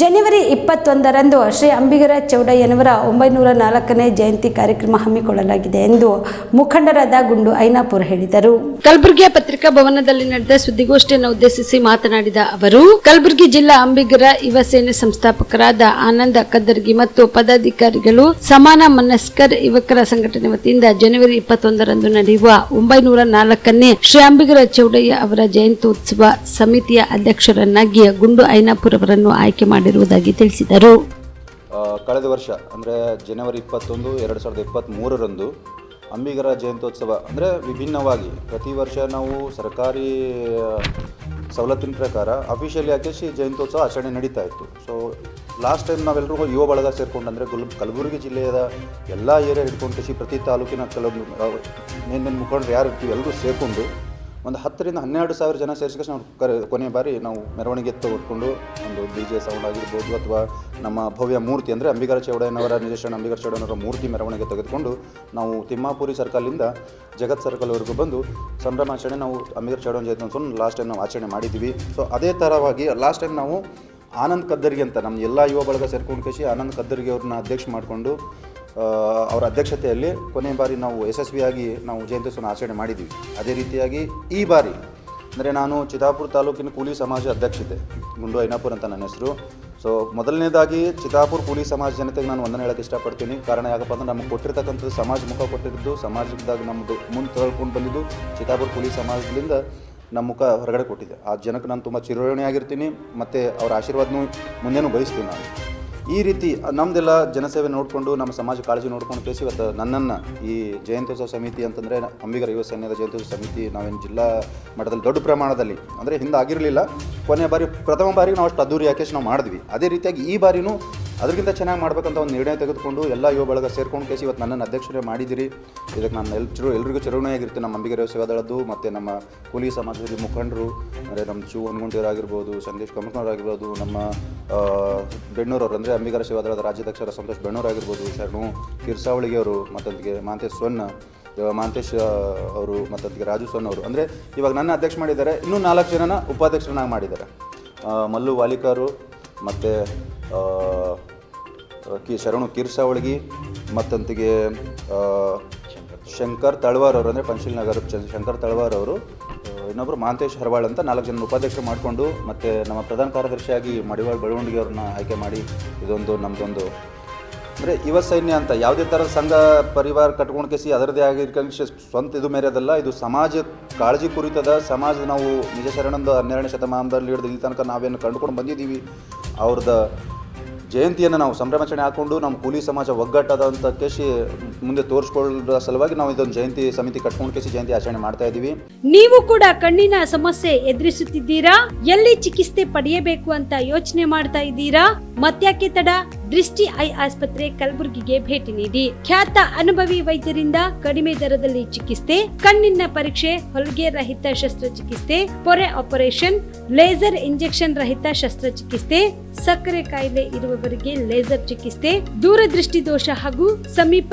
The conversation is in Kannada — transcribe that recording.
ಜನವರಿ ಇಪ್ಪತ್ತೊಂದರಂದು ಶ್ರೀ ಅಂಬಿಗರ ಚೌಡಯ್ಯನವರ ಒಂಬೈನೂರ ನಾಲ್ಕನೇ ಜಯಂತಿ ಕಾರ್ಯಕ್ರಮ ಹಮ್ಮಿಕೊಳ್ಳಲಾಗಿದೆ ಎಂದು ಮುಖಂಡರಾದ ಗುಂಡು ಐನಾಪುರ್ ಹೇಳಿದರು. ಕಲಬುರಗಿಯ ಪತ್ರಿಕಾ ಭವನದಲ್ಲಿ ನಡೆದ ಸುದ್ದಿಗೋಷ್ಠಿಯನ್ನು ಉದ್ದೇಶಿಸಿ ಮಾತನಾಡಿದ ಅವರು, ಕಲಬುರಗಿ ಜಿಲ್ಲಾ ಅಂಬಿಗರ ಯುವ ಸೇನೆ ಸಂಸ್ಥಾಪಕರಾದ ಆನಂದ ಕದ್ದರ್ಗಿ ಮತ್ತು ಪದಾಧಿಕಾರಿಗಳು, ಸಮಾನ ಮನಸ್ಕರ್ ಯುವಕರ ಸಂಘಟನೆ ವತಿಯಿಂದ ಜನವರಿ ಇಪ್ಪತ್ತೊಂದರಂದು ನಡೆಯುವ ಒಂಬೈನೂರ ನಾಲ್ಕನೇ ಶ್ರೀ ಅಂಬಿಗರ ಚೌಡಯ್ಯ ಅವರ ಜಯಂತ್ಯುತ್ಸವ ಸಮಿತಿಯ ಅಧ್ಯಕ್ಷರನ್ನಾಗಿ ಗುಂಡು ಐನಾಪುರ್ ಅವರನ್ನು ಆಯ್ಕೆ ಮಾಡಿರುವುದಾಗಿ ತಿಳಿಸಿದರು. ಕಳೆದ ವರ್ಷ, ಅಂದರೆ ಜನವರಿ ಇಪ್ಪತ್ತೊಂದು, ಎರಡು ಸಾವಿರದ ಇಪ್ಪತ್ತ್ಮೂರರಂದು ಅಂಬಿಗರ ಜಯಂತ್ಯೋತ್ಸವ, ಅಂದರೆ ವಿಭಿನ್ನವಾಗಿ ಪ್ರತಿ ವರ್ಷ ನಾವು ಸರ್ಕಾರಿ ಸವಲತ್ತಿನ ಪ್ರಕಾರ ಅಫಿಷಿಯಲಿ ಆಗಿ ಜಯಂತ್ಯೋತ್ಸವ ಆಚರಣೆ ನಡೀತಾ ಇತ್ತು. ಸೊ ಲಾಸ್ಟ್ ಟೈಮ್ ನಾವೆಲ್ಲರೂ ಯುವ ಬಳಗ ಸೇರಿಕೊಂಡು ಅಂದರೆ ಗುಲ್, ಕಲಬುರಗಿ ಜಿಲ್ಲೆಯ ಎಲ್ಲ ಏರಿಯಾ ಹಿಡ್ಕೊಂಡು ಪ್ರತಿ ತಾಲೂಕಿನ ಕೆಲವೊಂದು ಮೇನ್ ಮೇನ್ ಮುಖಂಡರು ಯಾರು ಇರ್ತೀವಿ ಎಲ್ಲರೂ ಸೇರಿಕೊಂಡು ಒಂದು ಹತ್ತರಿಂದ ಹನ್ನೆರಡು ಸಾವಿರ ಜನ ಸೇರಿಸ್ಕೊಂಡು ನಾವು ಕರೆ ಕೊನೆ ಬಾರಿ ನಾವು ಮೆರವಣಿಗೆ ತೆಗೆದುಕೊಂಡು ಒಂದು ಡಿ ಜೆ ಸೌಂಡ್ ಆಗಿರ್ಬೋದು ಅಥವಾ ನಮ್ಮ ಭವ್ಯ ಮೂರ್ತಿ ಅಂದರೆ ಅಂಬಿಗರ ಚೌಡಯ್ಯನವರ ನಿರ್ದೇಶನ ಅಂಬಿಗರ ಚೌಡಯ್ಯನವರ ಮೂರ್ತಿ ಮೆರವಣಿಗೆ ತೆಗೆದುಕೊಂಡು ನಾವು ತಿಮ್ಮಾಪುರಿ ಸರ್ಕಲಿಂದ ಜಗತ್ ಸರ್ಕಲ್ವರೆಗೂ ಬಂದು ಸಂಭ್ರಮಾಚರಣೆ ನಾವು ಅಂಬಿಗರ ಚೌಡಯ್ಯನ ಜಯಂತಿ ಲಾಸ್ಟ್ ಟೈಮ್ ನಾವು ಆಚರಣೆ ಮಾಡಿದ್ದೀವಿ. ಸೊ ಅದೇ ಥರವಾಗಿ ಲಾಸ್ಟ್ ಟೈಮ್ ನಾವು ಆನಂದ್ ಕದ್ದರಿಗೆ ಅಂತ ನಮ್ಮ ಎಲ್ಲ ಯುವ ಬಳಗ ಸೇರ್ಕೊಂಡು ಕಸಿ ಆನಂದ್ ಕದ್ದರಿಗೆ ಅವ್ರನ್ನ ಅಧ್ಯಕ್ಷ ಮಾಡಿಕೊಂಡು ಅವರ ಅಧ್ಯಕ್ಷತೆಯಲ್ಲಿ ಕೊನೆ ಬಾರಿ ನಾವು ಯಶಸ್ವಿಯಾಗಿ ನಾವು ಜಯಂತ್ಯೋತ್ಸವನ ಆಚರಣೆ ಮಾಡಿದ್ದೀವಿ ಅದೇ ರೀತಿಯಾಗಿ ಈ ಬಾರಿ, ಅಂದರೆ ನಾನು ಚಿತಾಪುರ ತಾಲೂಕಿನ ಕೂಲಿ ಸಮಾಜ ಅಧ್ಯಕ್ಷತೆ, ಗುಂಡು ಐನಾಪುರ್ ಅಂತ ನನ್ನ ಹೆಸರು. ಸೊ ಮೊದಲನೇದಾಗಿ ಚಿತಾಪುರ ಕೂಲಿ ಸಮಾಜ ಜನತೆಗೆ ನಾನು ವಂದನೆ ಹೇಳೋಕ್ಕೆ ಇಷ್ಟಪಡ್ತೀನಿ. ಕಾರಣ ಯಾಕಪ್ಪ ಅಂದ್ರೆ ನಮಗೆ ಕೊಟ್ಟಿರ್ತಕ್ಕಂಥದ್ದು ಸಮಾಜ ಮುಖ ಕೊಟ್ಟಿದ್ದು, ಸಮಾಜದಾಗ ನಮ್ಮದು ಮುಂದೆ ತಳ್ಕೊಂಡು ಬಂದಿದ್ದು ಚಿತಾಪುರ ಕೂಲಿ ಸಮಾಜದಿಂದ ನಮ್ಮ ಮುಖ ಹೊರಗಡೆ ಕೊಟ್ಟಿದೆ. ಆ ಜನಕ್ಕೆ ನಾನು ತುಂಬ ಚಿರಋಣಿಯಾಗಿರ್ತೀನಿ. ಮತ್ತು ಅವರ ಆಶೀರ್ವಾದನೂ ಮುಂದೆನೂ ಬಯಸ್ತೀನಿ ನಾನು. ಈ ರೀತಿ ನಮ್ಮದೆಲ್ಲ ಜನಸೇವೆ ನೋಡಿಕೊಂಡು, ನಮ್ಮ ಸಮಾಜ ಕಾಳಜಿ ನೋಡ್ಕೊಂಡು ಕೇಸಿ ಇವತ್ತು ನನ್ನನ್ನು ಈ ಜಯಂತ್ಯೋತ್ಸವ ಸಮಿತಿ ಅಂತಂದರೆ ಅಂಬಿಗರ ಯುವ ಸೈನ್ಯದ ಜಯಂತ್ಯೋತ್ಸವ ಸಮಿತಿ ನಾವೇನು ಜಿಲ್ಲಾ ಮಟ್ಟದಲ್ಲಿ ದೊಡ್ಡ ಪ್ರಮಾಣದಲ್ಲಿ, ಅಂದರೆ ಹಿಂದೆ ಆಗಿರಲಿಲ್ಲ. ಕೊನೆಯ ಬಾರಿ ಪ್ರಥಮ ಬಾರಿಗೆ ನಾವು ಅಷ್ಟು ಅದ್ದೂರಿ ಯಾಕೇಶ್ ನಾವು ಮಾಡಿದ್ವಿ. ಅದೇ ರೀತಿಯಾಗಿ ಈ ಬಾರಿನೂ ಅದಕ್ಕಿಂತ ಚೆನ್ನಾಗಿ ಮಾಡ್ಬೇಕಂತ ಒಂದು ನಿರ್ಣಯ ತೆಗೆದುಕೊಂಡು ಎಲ್ಲ ಯುವ ಬಳಗ ಸೇರ್ಕೊಂಡು ಕೇಸಿ ಇವತ್ತು ನನ್ನನ್ನು ಅಧ್ಯಕ್ಷರೇ ಮಾಡಿದಿರಿ ಇದಕ್ಕೆ ನಾನು ಎಲ್ ಚಿರು ಎಲ್ರಿಗೂ ಚಿರುಣಿಯಾಗಿರ್ತೀನಿ ನಮ್ಮ ಅಂಬಿಗರ ಸೇವಾದಳದ್ದು ಮತ್ತು ನಮ್ಮ ಕೂಲಿ ಸಮಾಜದಲ್ಲಿ ಮುಖಂಡರು, ಅಂದರೆ ನಮ್ಮ ಚೂ ಹನ್ಗುಂಟಿಯವರಾಗಿರ್ಬೋದು ಸಂದೇಶ್ ಕಮಕ್ನವರಾಗಿರ್ಬೋದು ನಮ್ಮ ಬೆಣ್ಣೂರು ಬೆಣ್ಣೂರವರು, ಅಂದರೆ ಅಂಬಿಗರ ಸೇವಾದಳದ ರಾಜ್ಯಾಧ್ಯಕ್ಷರ ಸಂತೋಷ್ ಬೆಣ್ಣೂರಾಗಿರ್ಬೋದು ಶರಣು ಕಿರ್ಸಾವಳಿಗೆಯವರು, ಮತ್ತೊಂದಿಗೆ ಮಾಂತೇಶ್ ಸೊನ್ನ ಮಾಂತೇಶ್ ಅವರು, ಮತ್ತೊಂದಿಗೆ ರಾಜು ಸೊನ್ನ ಅವರು. ಅಂದರೆ ಇವಾಗ ನನ್ನ ಅಧ್ಯಕ್ಷ ಮಾಡಿದ್ದಾರೆ. ಇನ್ನೂ ನಾಲ್ಕು ಜನನ ಉಪಾಧ್ಯಕ್ಷರನ್ನಾಗಿ ಮಾಡಿದ್ದಾರೆ. ಮಲ್ಲು ವಾಲಿಕಾರು, ಮತ್ತು ಕಿ ಶರಣು ಕಿರ್ಸಾವಳಗಿ, ಮತ್ತಂತಿಗೆ ಶಂಕರ್ ತಳವಾರ್ ಅವರು ಅಂದರೆ ಪಂಚೀಲ್ ನಗರ ಶಂಕರ್ ತಳವಾರ್ ಅವರು. ಇನ್ನೊಬ್ಬರು ಮಾಂತೇಶ್ ಹರವಾಳ್ ಅಂತ ನಾಲ್ಕು ಜನ ಉಪಾಧ್ಯಕ್ಷರು ಮಾಡಿಕೊಂಡು ಮತ್ತು ನಮ್ಮ ಪ್ರಧಾನ ಕಾರ್ಯದರ್ಶಿಯಾಗಿ ಮಡಿವಾಳ್ ಬೆಳವಣಿಗೆ ಅವ್ರನ್ನ ಆಯ್ಕೆ ಮಾಡಿ ಇದೊಂದು ನಮ್ಮದೊಂದು ಅಂದರೆ ಯುವ ಸೈನ್ಯ ಅಂತ. ಯಾವುದೇ ಥರದ ಸಂಘ ಪರಿವಾರ ಕಟ್ಕೊಂಡು ಕೇಸಿ ಅದರದೇ ಆಗಿರ್ಕೊಂಡು ಸ್ವಂತ ಇದು ಮೇರೆಯದಲ್ಲ ಇದು ಸಮಾಜ ಕಾಳಜಿ ಕುರಿತದ ಸಮಾಜ ನಾವು ನಿಜ ಶರಣಂದು ಹನ್ನೆರಡನೇ ಶತಮಾನದಲ್ಲಿ ಹಿಡಿದು ಇಲ್ಲಿ ತನಕ ನಾವೇನು ಕಂಡುಕೊಂಡು ಬಂದಿದ್ದೀವಿ ಅವ್ರದ್ದು ಜಯಂತಿಯನ್ನು ನಾವು ಸಂಭ್ರಮಾಚರಣೆ ಹಾಕ್ಕೊಂಡು ನಮ್ಮ ಕೂಲಿ ಸಮಾಜ ಒಗ್ಗಟ್ಟಾದಂಥ ಕೇಸಿ ಮುಂದೆ ತೋರಿಸ್ಕೊಳ್ಳೋ ಸಲುವಾಗಿ ನಾವು ಇದೊಂದು ಜಯಂತಿ ಸಮಿತಿ ಕಟ್ಕೊಂಡು ಕೇಸಿ ಜಯಂತಿ ಆಚರಣೆ ಮಾಡ್ತಾ ಇದ್ದೀವಿ ನೀವು ಕೂಡ ಕಣ್ಣಿನ ಸಮಸ್ಯೆ ಎದುರಿಸುತ್ತಿದ್ದೀರಾ? ಎಲ್ಲಿ ಚಿಕಿತ್ಸೆ ಪಡೆಯಬೇಕು ಅಂತ ಯೋಚನೆ ಮಾಡ್ತಾ ಇದ್ದೀರಾ? ಮತ್ಯಾಕೆ ತಡ, ದೃಷ್ಟಿ ಐ ಆಸ್ಪತ್ರೆ ಕಲಬುರಗಿಗೆ ಭೇಟಿ ನೀಡಿ. ಖ್ಯಾತ ಅನುಭವಿ ವೈದ್ಯರಿಂದ ಕಡಿಮೆ ದರದಲ್ಲಿ ಚಿಕಿತ್ಸೆ, ಕಣ್ಣಿನ ಪರೀಕ್ಷೆ, ಹೊಲಿಗೆ ರಹಿತ ಶಸ್ತ್ರಚಿಕಿತ್ಸೆ, ಪೊರೆ ಆಪರೇಷನ್, ಲೇಸರ್ ಇಂಜೆಕ್ಷನ್ ರಹಿತ ಶಸ್ತ್ರಚಿಕಿತ್ಸೆ, ಸಕ್ಕರೆ ಕಾಯಿಲೆ ಇರುವವರಿಗೆ ಲೇಸರ್ ಚಿಕಿತ್ಸೆ ದೂರದೃಷ್ಟಿ ದೋಷ ಹಾಗೂ ಸಮೀಪ